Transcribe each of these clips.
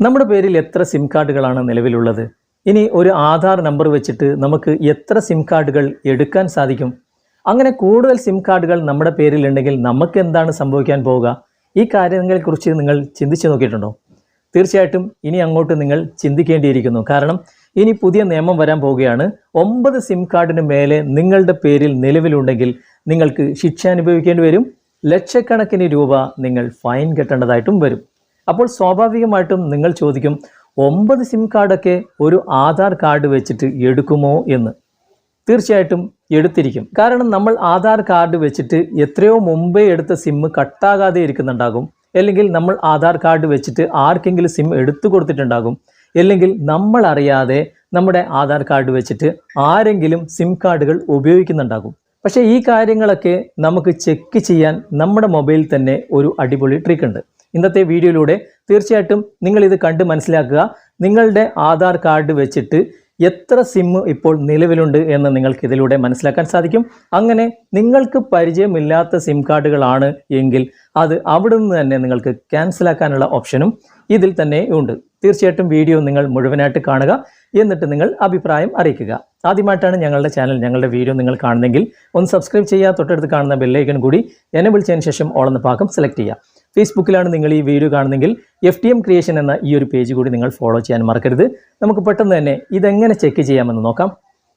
നമ്മുടെ പേരിൽ എത്ര സിം കാർഡുകളാണ് നിലവിലുള്ളത്? ഇനി ഒരു ആധാർ നമ്പർ വെച്ചിട്ട് നമുക്ക് എത്ര സിം കാർഡുകൾ എടുക്കാൻ സാധിക്കും? അങ്ങനെ കൂടുതൽ സിം കാർഡുകൾ നമ്മുടെ പേരിൽ ഉണ്ടെങ്കിൽ നമുക്ക് എന്താണ് സംഭവിക്കാൻ പോവുക? ഈ കാര്യങ്ങളെക്കുറിച്ച് നിങ്ങൾ ചിന്തിച്ചു നോക്കിയിട്ടുണ്ടോ? തീർച്ചയായിട്ടും ഇനി അങ്ങോട്ട് നിങ്ങൾ ചിന്തിക്കേണ്ടിയിരിക്കുന്നു. കാരണം ഇനി പുതിയ നിയമം വരാൻ പോവുകയാണ്. ഒമ്പത് സിം കാർഡിന് മേലെ നിങ്ങളുടെ പേരിൽ നിലവിലുണ്ടെങ്കിൽ നിങ്ങൾക്ക് ശിക്ഷ അനുഭവിക്കേണ്ടി വരും. ലക്ഷക്കണക്കിന് രൂപ നിങ്ങൾ ഫൈൻ കെട്ടേണ്ടതായിട്ടും വരും. അപ്പോൾ സ്വാഭാവികമായിട്ടും നിങ്ങൾ ചോദിക്കും ഒമ്പത് സിം കാർഡൊക്കെ ഒരു ആധാർ കാർഡ് വെച്ചിട്ട് എടുക്കുമോ എന്ന്? തീർച്ചയായിട്ടും എടുത്തിരിക്കും. കാരണം നമ്മൾ ആധാർ കാർഡ് വെച്ചിട്ട് എത്രയോ മുമ്പേ എടുത്ത സിം കട്ടാകാതെ ഇരിക്കുന്നുണ്ടാകും. അല്ലെങ്കിൽ നമ്മൾ ആധാർ കാർഡ് വെച്ചിട്ട് ആർക്കെങ്കിലും സിം എടുത്തു കൊടുത്തിട്ടുണ്ടാകും. അല്ലെങ്കിൽ നമ്മൾ അറിയാതെ നമ്മുടെ ആധാർ കാർഡ് വെച്ചിട്ട് ആരെങ്കിലും സിം കാർഡുകൾ ഉപയോഗിക്കുന്നുണ്ടാകും. പക്ഷേ ഈ കാര്യങ്ങളൊക്കെ നമുക്ക് ചെക്ക് ചെയ്യാൻ നമ്മുടെ മൊബൈലിൽ തന്നെ ഒരു അടിപൊളി ട്രിക്ക് ഉണ്ട്. ഇന്നത്തെ വീഡിയോയിലൂടെ തീർച്ചയായിട്ടും നിങ്ങൾ ഇത് കണ്ട് മനസ്സിലാക്കുക. നിങ്ങളുടെ ആധാർ കാർഡ് വെച്ചിട്ട് എത്ര സിം ഇപ്പോൾ നിലവിലുണ്ട് എന്ന് നിങ്ങൾക്ക് ഇതിലൂടെ മനസ്സിലാക്കാൻ സാധിക്കും. അങ്ങനെ നിങ്ങൾക്ക് പരിചയമില്ലാത്ത സിം കാർഡുകളാണ് എങ്കിൽ അത് അവിടെ നിന്ന് തന്നെ നിങ്ങൾക്ക് ക്യാൻസലാക്കാനുള്ള ഓപ്ഷനും ഇതിൽ തന്നെ ഉണ്ട്. തീർച്ചയായിട്ടും വീഡിയോ നിങ്ങൾ മുഴുവനായിട്ട് കാണുക. എന്നിട്ട് നിങ്ങൾ അഭിപ്രായം അറിയിക്കുക. ആദ്യമായിട്ടാണ് ഞങ്ങളുടെ ചാനൽ ഞങ്ങളുടെ വീഡിയോ നിങ്ങൾ കാണുന്നെങ്കിൽ ഒന്ന് സബ്സ്ക്രൈബ് ചെയ്യുക. തൊട്ടടുത്ത് കാണുന്ന ബെല്ലൈക്കൺ കൂടി എന്നെ വിളിച്ചതിന് ശേഷം ഓളെന്ന പാകം സെലക്ട് ചെയ്യുക. ഫേസ്ബുക്കിലാണ് നിങ്ങൾ ഈ വീഡിയോ കാണുന്നെങ്കിൽ എഫ് ടി എം ക്രിയേഷൻ എന്ന ഈ ഒരു പേജ് കൂടി നിങ്ങൾ ഫോളോ ചെയ്യാൻ മറക്കരുത്. നമുക്ക് പെട്ടെന്ന് തന്നെ ഇതെങ്ങനെ ചെക്ക് ചെയ്യാമെന്ന് നോക്കാം.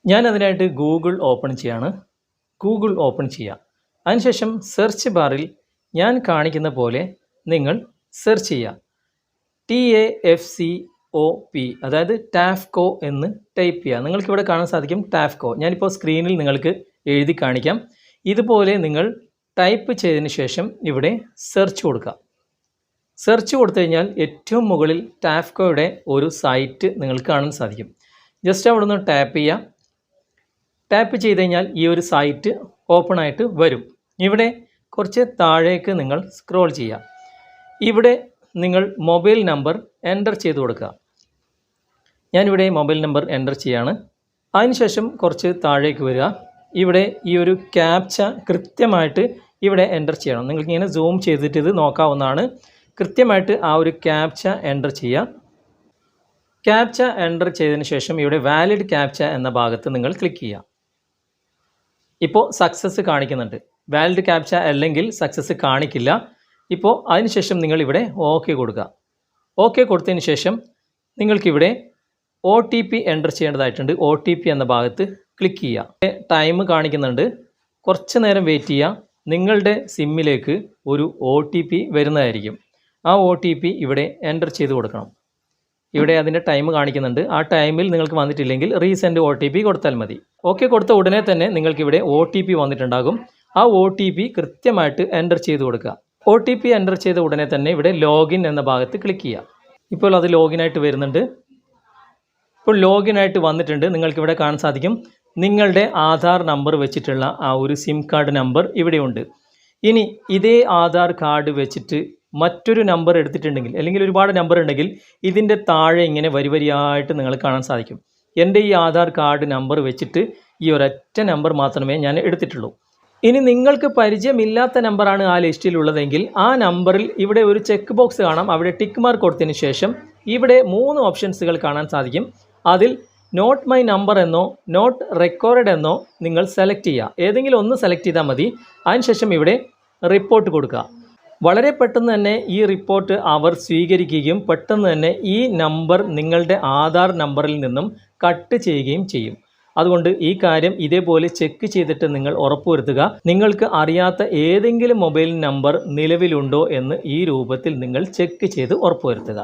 ഞാൻ അതിനായിട്ട് ഗൂഗിൾ ഓപ്പൺ ചെയ്യാണ്. ഗൂഗിൾ ഓപ്പൺ ചെയ്യാം. അതിനുശേഷം സെർച്ച് ബാറിൽ ഞാൻ കാണിക്കുന്ന പോലെ നിങ്ങൾ സെർച്ച് ചെയ്യുക T A F C O P അതായത് ടാഫ്കോ എന്ന് ടൈപ്പ് ചെയ്യുക നിങ്ങൾക്കിവിടെ കാണാൻ സാധിക്കും ടാഫ്കോ ഞാനിപ്പോൾ സ്ക്രീനിൽ നിങ്ങൾക്ക് എഴുതി കാണിക്കാം. ഇതുപോലെ നിങ്ങൾ ടൈപ്പ് ചെയ്തതിന് ശേഷം ഇവിടെ സെർച്ച് കൊടുക്കുക സെർച്ച് കൊടുത്തു കഴിഞ്ഞാൽ ഏറ്റവും മുകളിൽ ടാഫ്കോയുടെ ഒരു സൈറ്റ് നിങ്ങൾക്ക് കാണാൻ സാധിക്കും. ജസ്റ്റ് അവിടെ നിന്ന് ടാപ്പ് ചെയ്യുക ടാപ്പ് ചെയ്ത് കഴിഞ്ഞാൽ ഈ ഒരു സൈറ്റ് ഓപ്പൺ ആയിട്ട് വരും. ഇവിടെ കുറച്ച് താഴേക്ക് നിങ്ങൾ സ്ക്രോൾ ചെയ്യുക. ഇവിടെ നിങ്ങൾ മൊബൈൽ നമ്പർ എന്റർ ചെയ്ത് കൊടുക്കുക. ഞാനിവിടെ മൊബൈൽ നമ്പർ എന്റർ ചെയ്യാണ്. അതിനുശേഷം കുറച്ച് താഴേക്ക് വരിക. ഇവിടെ ഈ ഒരു ക്യാപ്ച കൃത്യമായിട്ട് ഇവിടെ എന്റർ ചെയ്യണം. നിങ്ങൾക്ക് ഇങ്ങനെ സൂം ചെയ്തിട്ട് ഇത് നോക്കാവുന്നതാണ്. കൃത്യമായിട്ട് ആ ഒരു ക്യാപ്ച എന്റർ ചെയ്യുക ക്യാപ്ച എന്റർ ചെയ്തതിന് ശേഷം ഇവിടെ വാലിഡ് ക്യാപ്ച എന്ന ഭാഗത്ത് നിങ്ങൾ ക്ലിക്ക് ചെയ്യുക ഇപ്പോൾ സക്സസ് കാണിക്കുന്നുണ്ട്. വാലിഡ് ക്യാപ്ച അല്ലെങ്കിൽ സക്സസ് കാണിക്കില്ല. ഇപ്പോൾ അതിനുശേഷം നിങ്ങൾ ഇവിടെ ഓക്കെ കൊടുക്കുക. ഓക്കെ കൊടുത്തതിന് ശേഷം നിങ്ങൾക്കിവിടെ ഒ ടി പി എന്റർ ചെയ്യേണ്ടതായിട്ടുണ്ട്. ഒ ടി പി എന്ന ഭാഗത്ത് ക്ലിക്ക് ചെയ്യുക ടൈം കാണിക്കുന്നുണ്ട്. കുറച്ച് നേരം വെയിറ്റ് ചെയ്യുക നിങ്ങളുടെ സിമ്മിലേക്ക് ഒരു ഒ ടി പി വരുന്നതായിരിക്കും. ആ ഒ ടി പി ഇവിടെ എന്റർ ചെയ്ത് കൊടുക്കണം. ഇവിടെ അതിന്റെ ടൈം കാണിക്കുന്നുണ്ട്. ആ ടൈമിൽ നിങ്ങൾക്ക് വന്നിട്ടില്ലെങ്കിൽ റീസെന്റ് ഒ ടി പി കൊടുത്താൽ മതി. ഓക്കെ കൊടുത്ത ഉടനെ തന്നെ നിങ്ങൾക്കിവിടെ ഒ ടി പി വന്നിട്ടുണ്ടാകും. ആ ഒ ടി പി കൃത്യമായിട്ട് എന്റർ ചെയ്ത് കൊടുക്കുക. ഒ ടി പി എന്റർ ചെയ്ത ഉടനെ തന്നെ ഇവിടെ ലോഗിൻ എന്ന ഭാഗത്ത് ക്ലിക്ക് ചെയ്യുക ഇപ്പോൾ അത് ലോഗിനായിട്ട് വരുന്നുണ്ട്. ഇപ്പോൾ ലോഗിനായിട്ട് വന്നിട്ടുണ്ട്. നിങ്ങൾക്കിവിടെ കാണാൻ സാധിക്കും. നിങ്ങളുടെ ആധാർ നമ്പർ വെച്ചിട്ടുള്ള ആ ഒരു സിം കാർഡ് നമ്പർ ഇവിടെയുണ്ട്. ഇനി ഇതേ ആധാർ കാർഡ് വെച്ചിട്ട് മറ്റൊരു നമ്പർ എടുത്തിട്ടുണ്ടെങ്കിൽ അല്ലെങ്കിൽ ഒരുപാട് നമ്പർ ഉണ്ടെങ്കിൽ ഇതിന്റെ താഴെ ഇങ്ങനെ വരി വരിയായിട്ട് നിങ്ങൾ കാണാൻ സാധിക്കും. എന്റെ ഈ ആധാർ കാർഡ് നമ്പർ വെച്ചിട്ട് ഈ ഒരൊറ്റ നമ്പർ മാത്രമേ ഞാൻ എടുത്തിട്ടുള്ളൂ. ഇനി നിങ്ങൾക്ക് പരിചയമില്ലാത്ത നമ്പറാണ് ആ ലിസ്റ്റിലുള്ളതെങ്കിൽ ആ നമ്പറിൽ ഇവിടെ ഒരു ചെക്ക് ബോക്സ് കാണാം. അവിടെ ടിക്ക് മാർക്ക് കൊടുത്തതിന് ശേഷം ഇവിടെ മൂന്ന് ഓപ്ഷൻസുകൾ കാണാൻ സാധിക്കും. അതിൽ നോട്ട് മൈ നമ്പർ എന്നോ നോട്ട് റെക്കോർഡ് എന്നോ നിങ്ങൾ സെലക്ട് ചെയ്യുക. ഏതെങ്കിലും ഒന്ന് സെലക്ട് ചെയ്താൽ മതി. അതിനുശേഷം ഇവിടെ റിപ്പോർട്ട് കൊടുക്കുക. വളരെ പെട്ടെന്ന് തന്നെ ഈ റിപ്പോർട്ട് അവർ സ്വീകരിക്കുകയും പെട്ടെന്ന് തന്നെ ഈ നമ്പർ നിങ്ങളുടെ ആധാർ നമ്പറിൽ നിന്നും കട്ട് ചെയ്യുകയും ചെയ്യും. അതുകൊണ്ട് ഈ കാര്യം ഇതേപോലെ ചെക്ക് ചെയ്തിട്ട് നിങ്ങൾ ഉറപ്പുവരുത്തുക. നിങ്ങൾക്ക് അറിയാത്ത ഏതെങ്കിലും മൊബൈൽ നമ്പർ നിലവിലുണ്ടോ എന്ന് ഈ രൂപത്തിൽ നിങ്ങൾ ചെക്ക് ചെയ്ത് ഉറപ്പുവരുത്തുക.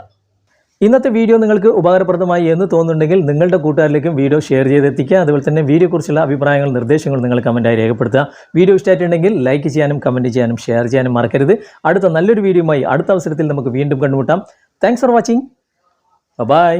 ഇന്നത്തെ വീഡിയോ നിങ്ങൾക്ക് ഉപകാരപ്രദമായി എന്ന് തോന്നുന്നുണ്ടെങ്കിൽ നിങ്ങളുടെ കൂട്ടുകാരിലേക്കും വീഡിയോ ഷെയർ ചെയ്തെത്തിക്കുക. അതുപോലെ തന്നെ വീഡിയോയെക്കുറിച്ചുള്ള അഭിപ്രായങ്ങൾ നിർദ്ദേശങ്ങൾ നിങ്ങൾ കമന്റായി രേഖപ്പെടുത്തുക. വീഡിയോ ഇഷ്ടമായിട്ടുണ്ടെങ്കിൽ ലൈക്ക് ചെയ്യാനും കമന്റ് ചെയ്യാനും ഷെയർ ചെയ്യാനും മറക്കരുത്. അടുത്ത നല്ലൊരു വീഡിയോയുമായി അടുത്ത അവസരത്തിൽ നമുക്ക് വീണ്ടും കണ്ടുമുട്ടാം. Thanks for watching bye